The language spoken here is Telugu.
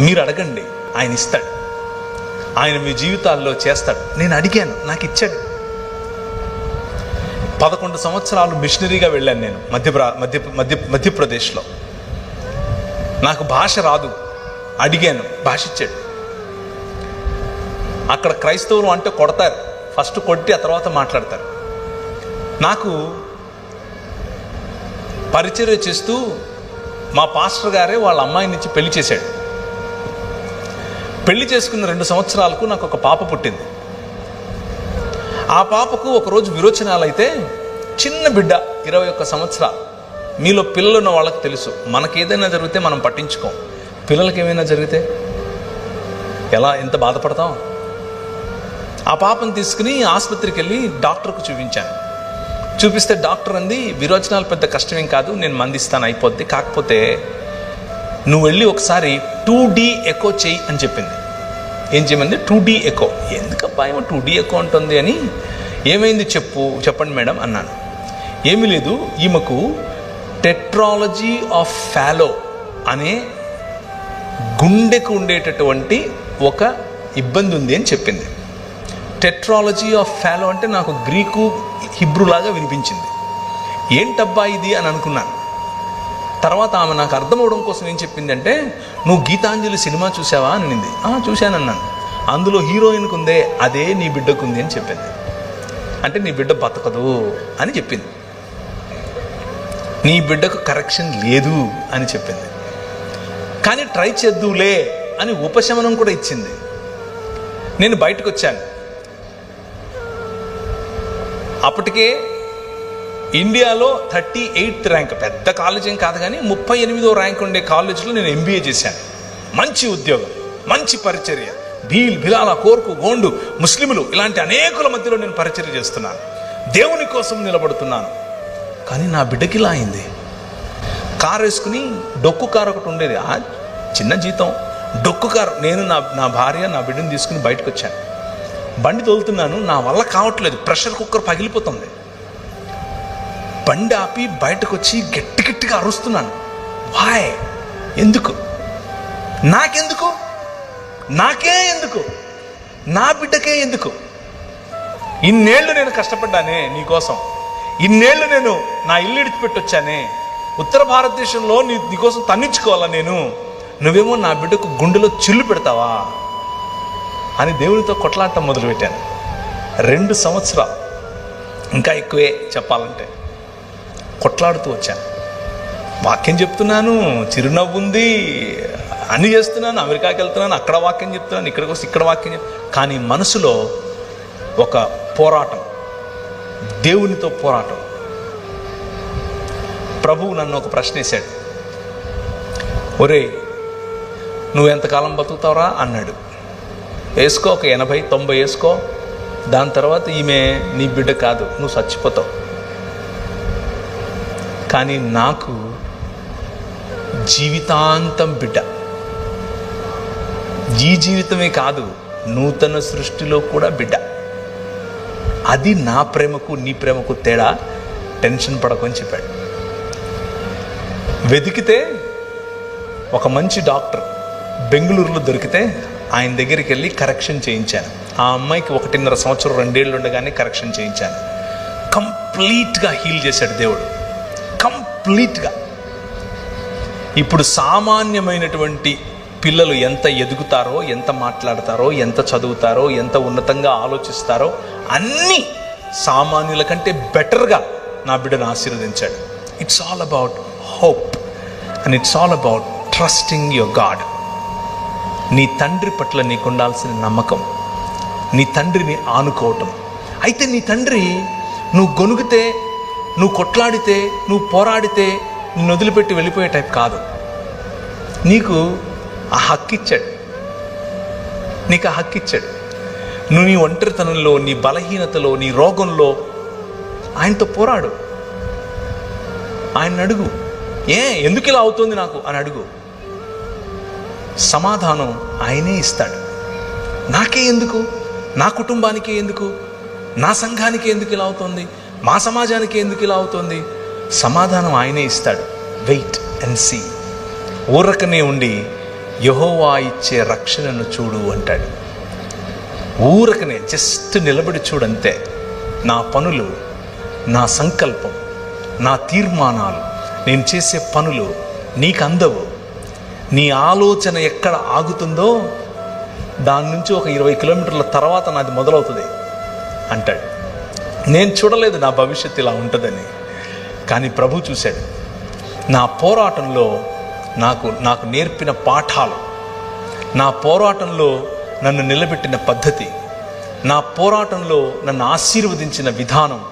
మీరు అడగండి. ఆయన ఇస్తాడు. ఆయన మీ జీవితాల్లో చేస్తాడు. నేను అడిగాను నాకు ఇచ్చాడు. పదకొండు సంవత్సరాలు మిషనరీగా వెళ్ళాను నేను మధ్యప్రా మధ్య మధ్య మధ్యప్రదేశ్లో. నాకు భాష రాదు. అడిగాను భాష ఇచ్చాడు. అక్కడ క్రైస్తవులు అంటే కొడతారు. ఫస్ట్ కొట్టి ఆ తర్వాత మాట్లాడతారు. నాకు పరిచర్య చేస్తూ మా పాస్టర్ గారే వాళ్ళ అమ్మాయి నుంచి పెళ్ళి చేశాడు. పెళ్ళి చేసుకున్న రెండు సంవత్సరాలకు నాకు ఒక పాప పుట్టింది. ఆ పాపకు ఒకరోజు విరోచనాలు అయితే చిన్న బిడ్డ ఇరవై ఒక్క సంవత్సరాలు. మీలో పిల్లలు ఉన్న వాళ్ళకి తెలుసు మనకి ఏదైనా జరిగితే మనం పట్టించుకోం. పిల్లలకి ఏమైనా జరిగితే? ఎలా ఎంత బాధపడతాం? ఆ పాపను తీసుకుని ఆసుపత్రికి వెళ్ళి డాక్టర్కు చూపించాను. చూపిస్తే డాక్టర్ అంది విరోచనాలు పెద్ద కష్టమేం కాదు నేను మందిస్తాను అయిపోద్ది. కాకపోతే నువ్వు వెళ్ళి ఒకసారి టూ డీ ఎకో చేయి అని చెప్పింది. ఏం చేయమంది? Two D echo. ఎందుకబ్బా ఏమో టూ డీ ఎకో ఉంటుంది అని? ఏమైంది చెప్పు చెప్పండి మేడం అన్నాను. ఏమీ లేదు ఈమెకు టెట్రాలజీ ఆఫ్ ఫాలో అనే గుండెకు ఉండేటటువంటి ఒక ఇబ్బంది ఉంది అని చెప్పింది. టెట్రాలజీ ఆఫ్ ఫాలో అంటే నాకు గ్రీకు హిబ్రూలాగా వినిపించింది. ఏంటబ్బా ఇది అని అనుకున్నాను. తర్వాత ఆమె నాకు అర్థమవడం కోసం ఏం చెప్పిందంటే నువ్వు గీతాంజలి సినిమా చూసావా అని అనింది. చూశానన్నాను. అందులో హీరోయిన్కి ఉందే అదే నీ బిడ్డకు ఉంది అని చెప్పింది. అంటే నీ బిడ్డ బతకదు అని చెప్పింది. నీ బిడ్డకు కరెక్షన్ లేదు అని చెప్పింది. కానీ ట్రై చేద్దులే అని ఉపశమనం కూడా ఇచ్చింది. నేను బయటకు వచ్చాను అప్పటికే ఇండియాలో థర్టీ ఎయిత్ ర్యాంక్ పెద్ద కాలేజ్ ఏం కాదు కానీ ముప్పై ఎనిమిదో ర్యాంక్ ఉండే కాలేజీలో నేను ఎంబీఏ చేశాను. మంచి ఉద్యోగం మంచి పరిచర్య భీల్ బిలాల కోర్కు గోండు ముస్లిములు ఇలాంటి అనేకుల మధ్యలో నేను పరిచర్య చేస్తున్నాను. దేవుని కోసం నిలబడుతున్నాను. కానీ నా బిడ్డకి ఇలా అయింది. కారు వేసుకుని డొక్కు కారు ఒకటి ఉండేది. ఆ చిన్న జీతం. డొక్కు కారు. నేను నా నా భార్య నా బిడ్డను తీసుకుని బయటకు వచ్చాను. బండి తోలుతున్నాను. నా వల్ల కావట్లేదు. ప్రెషర్ కుక్కర్ పగిలిపోతుంది. బండి ఆపి బయటకు వచ్చి గట్టి గట్టిగా అరుస్తున్నాను. వాయ్ ఎందుకు? నాకెందుకు? నాకే ఎందుకు? నా బిడ్డకే ఎందుకు? ఇన్నేళ్ళు నేను కష్టపడ్డానే నీకోసం. ఇన్నేళ్ళు నేను నా ఇల్లు ఇడిచిపెట్టొచ్చానే. ఉత్తర భారతదేశంలో నీ నీకోసం తన్నించుకోవాలా నేను? నువ్వేమో నా బిడ్డకు గుండెలో చిల్లు పెడతావా? అని దేవునితో కొట్లాడటం మొదలుపెట్టాను. రెండు సంవత్సరాలు. ఇంకా ఎక్కువే చెప్పాలంటే. కొట్లాడుతూ వచ్చాను వాక్యం చెప్తున్నాను చిరునవ్వు ఉంది అన్ని చేస్తున్నాను అమెరికాకి వెళ్తున్నాను అక్కడ వాక్యం చెప్తున్నాను ఇక్కడికి వస్తే ఇక్కడ వాక్యం కానీ మనసులో ఒక పోరాటం దేవునితో పోరాటం. ప్రభువు నన్ను ఒక ప్రశ్న వేశాడు. ఒరే నువ్వు ఎంతకాలం బతుకుతావురా? అన్నాడు. వేసుకో ఒక ఎనభై తొంభై వేసుకో. దాని తర్వాత ఈమె నీ బిడ్డ కాదు నువ్వు చచ్చిపోతావు. కానీ నాకు జీవితాంతం బిడ్డ. ఈ జీవితమే కాదు నూతన సృష్టిలో కూడా బిడ్డ. అది నా ప్రేమకు నీ ప్రేమకు తేడా? టెన్షన్ పడకు అని చెప్పాడు. వెతికితే ఒక మంచి డాక్టర్ బెంగళూరులో దొరికితే ఆయన దగ్గరికి వెళ్ళి కరెక్షన్ చేయించాను. ఆ అమ్మాయికి ఒకటిన్నర సంవత్సరం రెండేళ్ళు ఉండగానే కరెక్షన్ చేయించాను. కంప్లీట్గా హీల్ చేశాడు దేవుడు. కంప్లీట్గా. ఇప్పుడు సామాన్యమైనటువంటి పిల్లలు ఎంత ఎదుగుతారో ఎంత మాట్లాడతారో ఎంత చదువుతారో ఎంత ఉన్నతంగా ఆలోచిస్తారో అన్నీ సామాన్యుల కంటే బెటర్గా నా బిడ్డను ఆశీర్వదించాడు. It's all about hope and it's all about trusting your God నీ తండ్రి పట్ల నీకు ఉండాల్సిన నమ్మకం నీ తండ్రిని ఆనుకోవటం. అయితే నీ తండ్రి నువ్వు గొనుగితే నువ్వు కొట్లాడితే నువ్వు పోరాడితే నిన్ను వదిలిపెట్టి వెళ్ళిపోయే టైప్ కాదు. నీకు ఆ హక్కు ఇచ్చాడు. నీకు ఆ హక్కు ఇచ్చాడు. నువ్వు నీ ఒంటరితనంలో నీ బలహీనతలో నీ రోగంలో ఆయనతో పోరాడు. ఆయన అడుగు. ఏ ఎందుకు ఇలా అవుతుంది నాకు? అని అడుగు. సమాధానం ఆయనే ఇస్తాడు. నాకే ఎందుకు? నా కుటుంబానికే ఎందుకు? నా సంఘానికి ఎందుకు ఇలా అవుతుంది? మా సమాజానికి ఎందుకు ఇలా అవుతుంది? సమాధానం ఆయనే ఇస్తాడు. వెయిట్ అండ్ సీ ఊరకనే ఉండి యహోవా ఇచ్చే రక్షణను చూడు అంటాడు. ఊరకనే జస్ట్ నిలబడి చూడంతే నా పనులు నా సంకల్పం నా తీర్మానాలు నేను చేసే పనులు నీకు అందవు నీ ఆలోచన ఎక్కడ ఆగుతుందో దాని నుంచి ఒక ఇరవై కిలోమీటర్ల తర్వాత నాది మొదలవుతుంది అంటాడు. నేను చూడలేదు నా భవిష్యత్తు ఇలా ఉంటుందని. కానీ ప్రభు చూశాడు. నా పోరాటంలో నాకు నాకు నేర్పిన పాఠాలు నా పోరాటంలో నన్ను నిలబెట్టిన పద్ధతి నా పోరాటంలో నన్ను ఆశీర్వదించిన విధానం